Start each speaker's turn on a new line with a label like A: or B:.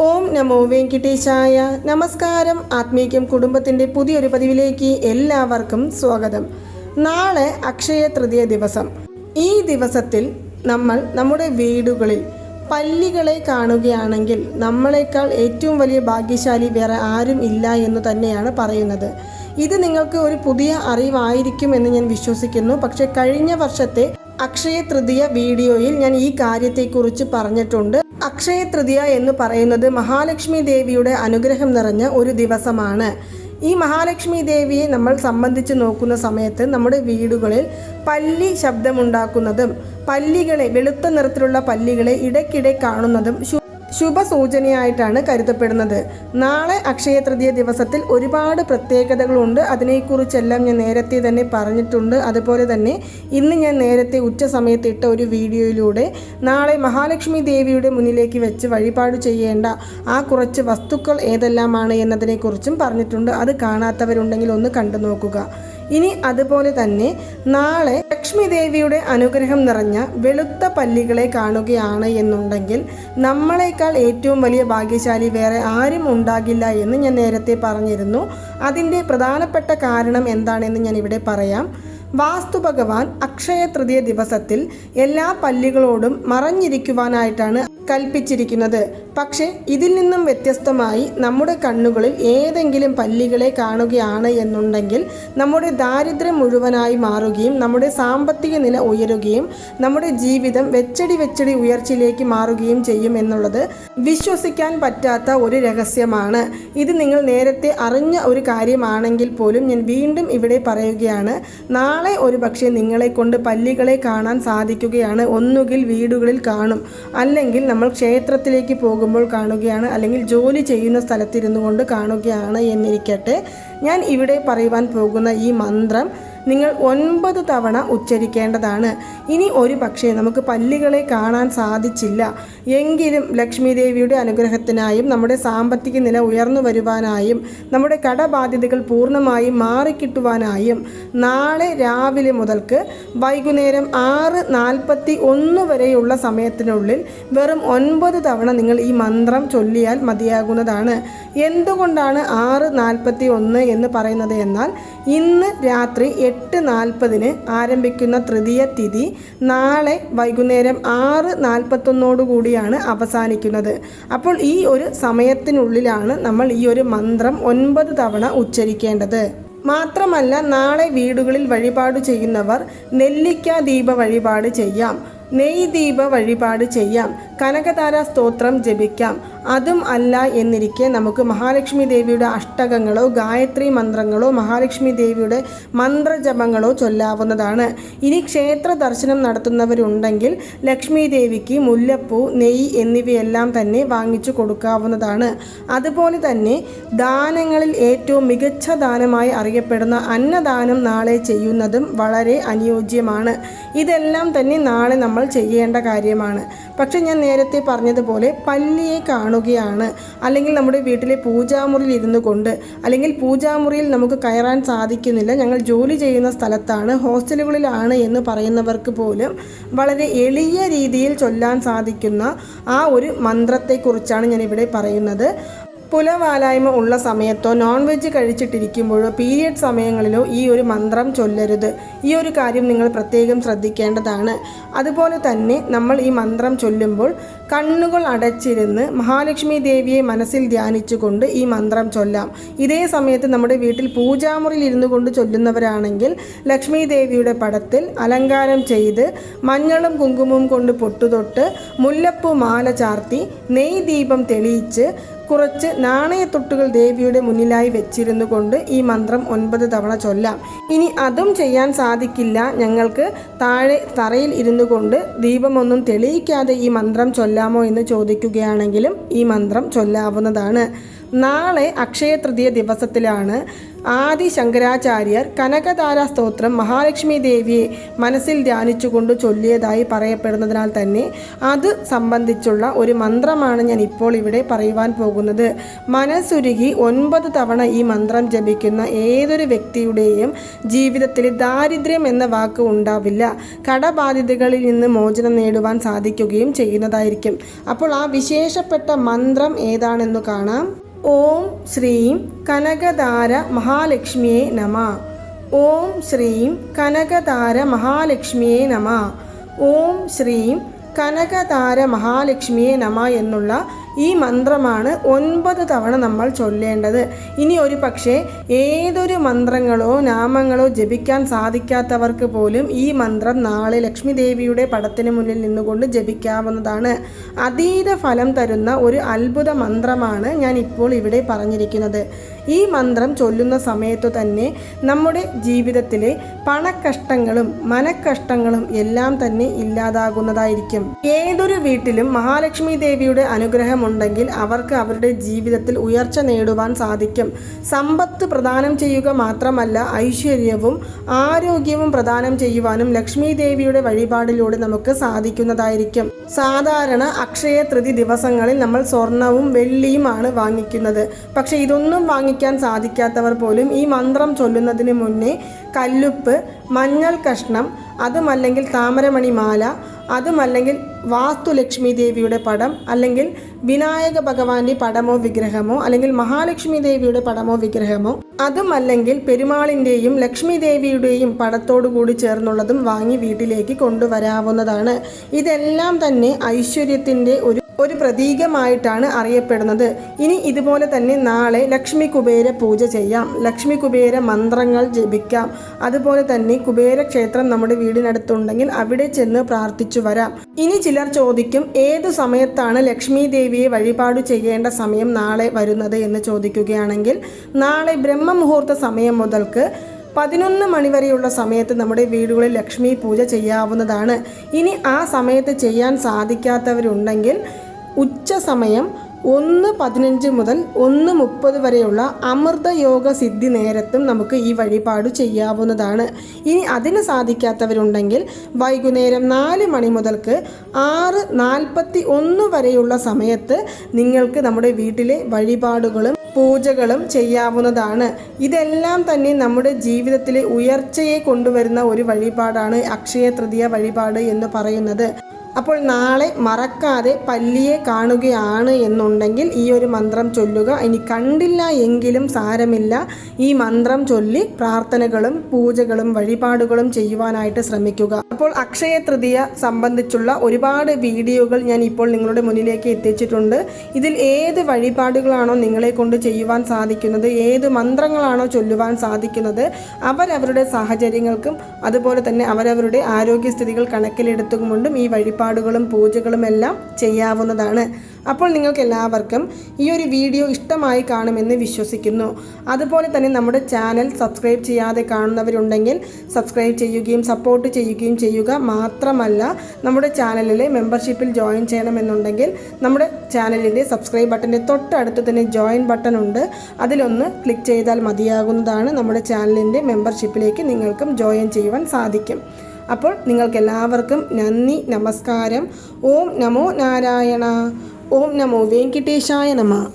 A: ഓം നമോ വെങ്കിട്ടേശായ. നമസ്കാരം. ആത്മീയം കുടുംബത്തിന്റെ പുതിയൊരു പതിവിലേക്ക് എല്ലാവർക്കും സ്വാഗതം. നാളെ അക്ഷയ തൃതീയ ദിവസം. ഈ ദിവസത്തിൽ നമ്മൾ നമ്മുടെ വീടുകളിൽ പല്ലികളെ കാണുകയാണെങ്കിൽ നമ്മളെക്കാൾ ഏറ്റവും വലിയ ഭാഗ്യശാലി വേറെ ആരും ഇല്ല എന്ന് തന്നെയാണ് പറയുന്നത്. ഇത് നിങ്ങൾക്ക് ഒരു പുതിയ അറിവായിരിക്കും എന്ന് ഞാൻ വിശ്വസിക്കുന്നു. പക്ഷേ കഴിഞ്ഞ വർഷത്തെ അക്ഷയ തൃതീയ വീഡിയോയിൽ ഞാൻ ഈ കാര്യത്തെക്കുറിച്ച് പറഞ്ഞിട്ടുണ്ട്. അക്ഷയ തൃതീയ എന്ന് പറയുന്നത് മഹാലക്ഷ്മി ദേവിയുടെ അനുഗ്രഹം നിറഞ്ഞ ഒരു ദിവസമാണ്. ഈ മഹാലക്ഷ്മി ദേവിയെ നമ്മൾ സംബന്ധിച്ച് നോക്കുന്ന സമയത്ത് നമ്മുടെ വീടുകളിൽ പല്ലി ശബ്ദമുണ്ടാക്കുന്നതും പല്ലികളെ വെളുത്ത നിറത്തിലുള്ള പല്ലികളെ ഇടയ്ക്കിടെ കാണുന്നതും ശുഭസൂചനയായിട്ടാണ് കരുതപ്പെടുന്നത്. നാളെ അക്ഷയ തൃതീയ ദിവസത്തിൽ ഒരുപാട് പ്രത്യേകതകളുണ്ട്. അതിനെക്കുറിച്ചെല്ലാം ഞാൻ നേരത്തെ തന്നെ പറഞ്ഞിട്ടുണ്ട്. അതുപോലെ തന്നെ ഇന്ന് ഞാൻ നേരത്തെ ഉച്ച സമയത്ത് ഇട്ട ഒരു വീഡിയോയിലൂടെ നാളെ മഹാലക്ഷ്മി ദേവിയുടെ മുന്നിലേക്ക് വെച്ച് വഴിപാട് ചെയ്യേണ്ട ആ കുറച്ച് വസ്തുക്കൾ ഏതെല്ലാമാണ് എന്നതിനെക്കുറിച്ചും പറഞ്ഞിട്ടുണ്ട്. അത് കാണാത്തവരുണ്ടെങ്കിൽ ഒന്ന് കണ്ടു നോക്കുക ഇനി അതുപോലെ തന്നെ നാളെ ലക്ഷ്മി ദേവിയുടെ അനുഗ്രഹം നിറഞ്ഞ വെളുത്ത പല്ലികളെ കാണുകയാണ് എന്നുണ്ടെങ്കിൽ നമ്മളെക്കാൾ ഏറ്റവും വലിയ ഭാഗ്യശാലി വേറെ ആരും ഉണ്ടാകില്ല എന്ന് ഞാൻ നേരത്തെ പറഞ്ഞിരുന്നു. അതിന്റെ പ്രധാനപ്പെട്ട കാരണം എന്താണെന്ന് ഞാൻ ഇവിടെ പറയാം. വാസ്തു ഭഗവാൻ അക്ഷയ തൃതീയ ദിവസത്തിൽ എല്ലാ പല്ലികളോടും മറഞ്ഞിരിക്കുവാനായിട്ടാണ് കൽപ്പിച്ചിരിക്കുന്നത്. പക്ഷേ ഇതിൽ നിന്നും വ്യത്യസ്തമായി നമ്മുടെ കണ്ണുകളിൽ ഏതെങ്കിലും പല്ലികളെ കാണുകയാണ് എന്നുണ്ടെങ്കിൽ നമ്മുടെ ദാരിദ്ര്യം മുഴുവനായി മാറുകയും നമ്മുടെ സാമ്പത്തിക നില ഉയരുകയും നമ്മുടെ ജീവിതം വെച്ചടി വെച്ചടി ഉയർച്ചയിലേക്ക് മാറുകയും ചെയ്യും എന്നുള്ളത് വിശ്വസിക്കാൻ പറ്റാത്ത ഒരു രഹസ്യമാണ്. ഇത് നിങ്ങൾ നേരത്തെ അറിഞ്ഞ ഒരു കാര്യമാണെങ്കിൽ പോലും ഞാൻ വീണ്ടും ഇവിടെ പറയുകയാണ് നാളെ ഒരു പക്ഷേ നിങ്ങളെ കൊണ്ട് പല്ലികളെ കാണാൻ സാധിക്കുകയാണ്. ഒന്നുകിൽ വീടുകളിൽ കാണും അല്ലെങ്കിൽ നമ്മൾ ക്ഷേത്രത്തിലേക്ക് പോകുമ്പോൾ കാണുകയാണ് അല്ലെങ്കിൽ ജോലി ചെയ്യുന്ന സ്ഥലത്തിരുന്നു കൊണ്ട് കാണുകയാണ് എന്നിരിക്കട്ടെ. ഞാൻ ഇവിടെ പറയുവാൻ പോകുന്ന ഈ മന്ത്രം നിങ്ങൾ ഒൻപത് തവണ ഉച്ചരിക്കേണ്ടതാണ്. ഇനി ഒരു പക്ഷേ നമുക്ക് പല്ലികളെ കാണാൻ സാധിച്ചില്ല. എങ്കിലും ലക്ഷ്മി ദേവിയുടെ അനുഗ്രഹത്തിനായും നമ്മുടെ സാമ്പത്തിക നില ഉയർന്നു വരുവാനായും നമ്മുടെ കടബാധ്യതകൾ പൂർണമായും മാറിക്കിട്ടുവാനായും നാളെ രാവിലെ മുതൽക്ക് വൈകുന്നേരം ആറ് നാൽപ്പത്തി ഒന്ന് വരെയുള്ള സമയത്തിനുള്ളിൽ വെറും ഒൻപത് തവണ നിങ്ങൾ ഈ മന്ത്രം ചൊല്ലിയാൽ മതിയാകുന്നതാണ്. എന്തുകൊണ്ടാണ് ആറ് നാൽപ്പത്തി ഒന്ന് എന്ന് പറയുന്നത് എന്നാൽ ഇന്ന് രാത്രി എട്ട് നാൽപ്പതിന് ആരംഭിക്കുന്ന തൃതീയ തിഥി നാളെ വൈകുന്നേരം ആറ് നാൽപ്പത്തൊന്നോടുകൂടിയാണ് അവസാനിക്കുന്നത്. അപ്പോൾ ഈ ഒരു സമയത്തിനുള്ളിലാണ് നമ്മൾ ഈ ഒരു മന്ത്രം ഒൻപത് തവണ ഉച്ചരിക്കേണ്ടത്. മാത്രമല്ല നാളെ വീടുകളിൽ വഴിപാട് ചെയ്യുന്നവർ നെല്ലിക്ക ദീപ വഴിപാട് ചെയ്യാം. നെയ് ദീപ വഴിപാട് ചെയ്യാം. കനകതാര സ്തോത്രം ജപിക്കാം. അതും അല്ല എന്നിരിക്കെ നമുക്ക് മഹാലക്ഷ്മി ദേവിയുടെ അഷ്ടകങ്ങളോ ഗായത്രി മന്ത്രങ്ങളോ മഹാലക്ഷ്മി ദേവിയുടെ മന്ത്രജപങ്ങളോ ചൊല്ലാവുന്നതാണ്. ഇനി ക്ഷേത്ര ദർശനം നടത്തുന്നവരുണ്ടെങ്കിൽ ലക്ഷ്മി ദേവിക്ക് മുല്ലപ്പൂ നെയ്യ് എന്നിവയെല്ലാം തന്നെ വാങ്ങിച്ചു കൊടുക്കാവുന്നതാണ്. അതുപോലെ തന്നെ ദാനങ്ങളിൽ ഏറ്റവും മികച്ച ദാനമായി അറിയപ്പെടുന്ന അന്നദാനം നാളെ ചെയ്യുന്നതും വളരെ അനുയോജ്യമാണ്. ഇതെല്ലാം തന്നെ നാളെ നമ്മൾ ചെയ്യേണ്ട കാര്യമാണ്. പക്ഷെ ഞാൻ നേരത്തെ പറഞ്ഞതുപോലെ പല്ലിയെ കാണുകയാണ്. അല്ലെങ്കിൽ നമ്മുടെ വീട്ടിലെ പൂജാമുറിയിൽ ഇരുന്നു കൊണ്ട് അല്ലെങ്കിൽ പൂജാമുറിയിൽ നമുക്ക് കയറാൻ സാധിക്കുന്നില്ല. ഞങ്ങൾ ജോലി ചെയ്യുന്ന സ്ഥലത്താണ് ഹോസ്റ്റലുകളിലാണ് എന്ന് പറയുന്നവർക്ക് പോലും വളരെ എളിയ രീതിയിൽ ചൊല്ലാൻ സാധിക്കുന്ന ആ ഒരു മന്ത്രത്തെക്കുറിച്ചാണ് ഞാനിവിടെ പറയുന്നത്. പുലവാലായ്മ ഉള്ള സമയത്തോ നോൺ വെജ് കഴിച്ചിട്ടിരിക്കുമ്പോഴോ പീരിയഡ് സമയങ്ങളിലോ ഈ ഒരു മന്ത്രം ചൊല്ലരുത്. ഈ ഒരു കാര്യം നിങ്ങൾ പ്രത്യേകം ശ്രദ്ധിക്കേണ്ടതാണ്. അതുപോലെ തന്നെ നമ്മൾ ഈ മന്ത്രം ചൊല്ലുമ്പോൾ കണ്ണുകൾ അടച്ചിരുന്ന് മഹാലക്ഷ്മി ദേവിയെ മനസ്സിൽ ധ്യാനിച്ചുകൊണ്ട് ഈ മന്ത്രം ചൊല്ലാം. ഇതേ സമയത്ത് നമ്മുടെ വീട്ടിൽ പൂജാമുറിയിൽ ഇരുന്നു കൊണ്ട് ചൊല്ലുന്നവരാണെങ്കിൽ ലക്ഷ്മി ദേവിയുടെ പടത്തിൽ അലങ്കാരം ചെയ്ത് മഞ്ഞളും കുങ്കുമവും കൊണ്ട് പൊട്ടുതൊട്ട് മുല്ലപ്പൂ മാല ചാർത്തി നെയ് ദീപം തെളിയിച്ച് കുറച്ച് നാണയത്തൊട്ടുകൾ ദേവിയുടെ മുന്നിലായി വെച്ചിരുന്നു കൊണ്ട് ഈ മന്ത്രം ഒൻപത് തവണ ചൊല്ലാം. ഇനി അതും ചെയ്യാൻ സാധിക്കില്ല. ഞങ്ങൾക്ക് താഴെ തറയിൽ ഇരുന്നു കൊണ്ട് ദീപമൊന്നും തെളിയിക്കാതെ ഈ മന്ത്രം ചൊല്ലാമോ എന്ന് ചോദിക്കുകയാണെങ്കിലും ഈ മന്ത്രം ചൊല്ലാവുന്നതാണ്. നാളെ അക്ഷയ തൃതീയ ദിവസത്തിലാണ് ആദി ശങ്കരാചാര്യർ കനകധാര സ്തോത്രം മഹാലക്ഷ്മി ദേവിയെ മനസ്സിൽ ധ്യാനിച്ചുകൊണ്ട് ചൊല്ലിയതായി പറയപ്പെടുന്നതിനാൽ തന്നെ അത് സംബന്ധിച്ചുള്ള ഒരു മന്ത്രമാണ് ഞാൻ ഇപ്പോൾ ഇവിടെ പറയുവാൻ പോകുന്നത്. മനസ്സുരുകി ഒൻപത് തവണ ഈ മന്ത്രം ജപിക്കുന്ന ഏതൊരു വ്യക്തിയുടെയും ജീവിതത്തിൽ ദാരിദ്ര്യം എന്ന വാക്ക് ഉണ്ടാവില്ല. കടബാധിതകളിൽ നിന്ന് മോചനം നേടുവാൻ സാധിക്കുകയും ചെയ്യുന്നതായിരിക്കും. അപ്പോൾ ആ വിശേഷപ്പെട്ട മന്ത്രം ഏതാണെന്ന് കാണാം. ഓം ശ്രീം കനകധാര മഹാലക്ഷ്മിയെ നമ. ഓം ശ്രീം കനകധാര മഹാലക്ഷ്മിയെ നമ. ഓം ശ്രീം കനകധാര മഹാലക്ഷ്മിയെ നമ എന്നുള്ള ഈ മന്ത്രമാണ് ഒൻപത് തവണ നമ്മൾ ചൊല്ലേണ്ടത്. ഇനി ഒരു പക്ഷേ ഏതൊരു മന്ത്രങ്ങളോ നാമങ്ങളോ ജപിക്കാൻ സാധിക്കാത്തവർക്ക് പോലും ഈ മന്ത്രം നാളെ ലക്ഷ്മി ദേവിയുടെ പടത്തിന് മുന്നിൽ നിന്നുകൊണ്ട് ജപിക്കാവുന്നതാണ്. അതീത ഫലം തരുന്ന ഒരു അത്ഭുത മന്ത്രമാണ് ഞാൻ ഇപ്പോൾ ഇവിടെ പറഞ്ഞിരിക്കുന്നത്. ഈ മന്ത്രം ചൊല്ലുന്ന സമയത്തു തന്നെ നമ്മുടെ ജീവിതത്തിലെ പണക്കഷ്ടങ്ങളും മനക്കഷ്ടങ്ങളും എല്ലാം തന്നെ ഇല്ലാതാകുന്നതായിരിക്കും. ഏതൊരു വീട്ടിലും മഹാലക്ഷ്മി ദേവിയുടെ അനുഗ്രഹം ഉണ്ടെങ്കിൽ അവർക്ക് അവരുടെ ജീവിതത്തിൽ ഉയർച്ച നേടുവാൻ സാധിക്കും. സമ്പത്ത് പ്രദാനം ചെയ്യുക മാത്രമല്ല ഐശ്വര്യവും ആരോഗ്യവും പ്രദാനം ചെയ്യുവാനും ലക്ഷ്മി ദേവിയുടെ വഴിപാടിലൂടെ നമുക്ക് സാധിക്കുന്നതായിരിക്കും. സാധാരണ അക്ഷയ തൃതി ദിവസങ്ങളിൽ നമ്മൾ സ്വർണവും വെള്ളിയുമാണ് വാങ്ങിക്കുന്നത്. പക്ഷേ ഇതൊന്നും വാങ്ങിക്കാൻ സാധിക്കാത്തവർ പോലും ഈ മന്ത്രം ചൊല്ലുന്നതിന് മുന്നേ കല്ലുപ്പ് മഞ്ഞൾ കഷ്ണം അതുമല്ലെങ്കിൽ താമരമണി മാല അതുമല്ലെങ്കിൽ വാസ്തുലക്ഷ്മി ദേവിയുടെ പടം അല്ലെങ്കിൽ വിനായക ഭഗവാന്റെ പടമോ വിഗ്രഹമോ അല്ലെങ്കിൽ മഹാലക്ഷ്മി ദേവിയുടെ പടമോ വിഗ്രഹമോ അതും അല്ലെങ്കിൽ പെരുമാളിന്റെയും ലക്ഷ്മി ദേവിയുടെയും പടത്തോടുകൂടി ചേർന്നുള്ളതും വാങ്ങി വീട്ടിലേക്ക് കൊണ്ടുവരാവുന്നതാണ്. ഇതെല്ലാം തന്നെ ഐശ്വര്യത്തിന്റെ ഒരു ഒരു പ്രതീകമായിട്ടാണ് അറിയപ്പെടുന്നത്. ഇനി ഇതുപോലെ തന്നെ നാളെ ലക്ഷ്മി കുബേര പൂജ ചെയ്യാം. ലക്ഷ്മി കുബേര മന്ത്രങ്ങൾ ജപിക്കാം. അതുപോലെ തന്നെ കുബേര ക്ഷേത്രം നമ്മുടെ വീടിനടുത്തുണ്ടെങ്കിൽ അവിടെ ചെന്ന് പ്രാർത്ഥിച്ചു വരാം. ഇനി ചിലർ ചോദിക്കും ഏത് സമയത്താണ് ലക്ഷ്മി ദേവിയെ വഴിപാട് ചെയ്യേണ്ട സമയം നാളെ വരുന്നത് എന്ന് ചോദിക്കുകയാണെങ്കിൽ നാളെ ബ്രഹ്മമുഹൂർത്ത സമയം മുതൽക്ക് പതിനൊന്ന് മണിവരെയുള്ള സമയത്ത് നമ്മുടെ വീടുകളിൽ ലക്ഷ്മി പൂജ ചെയ്യാവുന്നതാണ്. ഇനി ആ സമയത്ത് ചെയ്യാൻ സാധിക്കാത്തവരുണ്ടെങ്കിൽ ഉച്ച സമയം ഒന്ന് പതിനഞ്ച് മുതൽ ഒന്ന് മുപ്പത് വരെയുള്ള അമൃത യോഗ സിദ്ധി നേരത്തും നമുക്ക് ഈ വഴിപാട് ചെയ്യാവുന്നതാണ്. ഇനി അതിന് സാധിക്കാത്തവരുണ്ടെങ്കിൽ വൈകുന്നേരം നാല് മണി മുതൽക്ക് ആറ് നാൽപ്പത്തി ഒന്ന് വരെയുള്ള സമയത്ത് നിങ്ങൾക്ക് നമ്മുടെ വീട്ടിലെ വഴിപാടുകളും പൂജകളും ചെയ്യാവുന്നതാണ്. ഇതെല്ലാം തന്നെ നമ്മുടെ ജീവിതത്തിലെ ഉയർച്ചയെ കൊണ്ടുവരുന്ന ഒരു വഴിപാടാണ് അക്ഷയ തൃതീയ വഴിപാട് എന്ന് പറയുന്നത്. അപ്പോൾ നാളെ മറക്കാതെ പല്ലിയെ കാണുകയാണ് എന്നുണ്ടെങ്കിൽ ഈ ഒരു മന്ത്രം ചൊല്ലുക. ഇനി കണ്ടില്ല എങ്കിലും സാരമില്ല. ഈ മന്ത്രം ചൊല്ലി പ്രാർത്ഥനകളും പൂജകളും വഴിപാടുകളും ചെയ്യുവാനായിട്ട് ശ്രമിക്കുക. അപ്പോൾ അക്ഷയ തൃതീയ സംബന്ധിച്ചുള്ള ഒരുപാട് വീഡിയോകൾ ഞാൻ ഇപ്പോൾ നിങ്ങളുടെ മുന്നിലേക്ക് എത്തിച്ചിട്ടുണ്ട്. ഇതിൽ ഏത് വഴിപാടുകളാണോ നിങ്ങളെ കൊണ്ട് ചെയ്യുവാൻ സാധിക്കുന്നത് ഏത് മന്ത്രങ്ങളാണോ ചൊല്ലുവാൻ സാധിക്കുന്നത് അവരവരുടെ സാഹചര്യങ്ങൾക്കും അതുപോലെ തന്നെ അവരവരുടെ ആരോഗ്യസ്ഥിതികൾ കണക്കിലെടുത്തുകൊണ്ടും ഈ വഴിപാട് വഴിപാടുകളും പൂജകളും എല്ലാം ചെയ്യാവുന്നതാണ്. അപ്പോൾ നിങ്ങൾക്ക് എല്ലാവർക്കും ഈ ഒരു വീഡിയോ ഇഷ്ടമായി കാണുമെന്ന് വിശ്വസിക്കുന്നു. അതുപോലെ തന്നെ നമ്മുടെ ചാനൽ സബ്സ്ക്രൈബ് ചെയ്യാതെ കാണുന്നവരുണ്ടെങ്കിൽ സബ്സ്ക്രൈബ് ചെയ്യുകയും സപ്പോർട്ട് ചെയ്യുകയും ചെയ്യുക മാത്രമല്ല നമ്മുടെ ചാനലിലെ മെമ്പർഷിപ്പിൽ ജോയിൻ ചെയ്യണമെന്നുണ്ടെങ്കിൽ നമ്മുടെ ചാനലിന്റെ സബ്സ്ക്രൈബ് ബട്ടന്റെ തൊട്ടടുത്ത് തന്നെ ജോയിൻ ബട്ടൺ ഉണ്ട്. അതിലൊന്ന് ക്ലിക്ക് ചെയ്താൽ മതിയാകുന്നതാണ് നമ്മുടെ ചാനലിന്റെ മെമ്പർഷിപ്പിലേക്ക് നിങ്ങൾക്കും ജോയിൻ ചെയ്യുവാൻ സാധിക്കും. അപ്പോൾ നിങ്ങൾക്കെല്ലാവർക്കും നന്ദി നമസ്കാരം. ഓം നമോ നാരായണ. ഓം നമോ വെങ്കിട്ടേശായ നമ.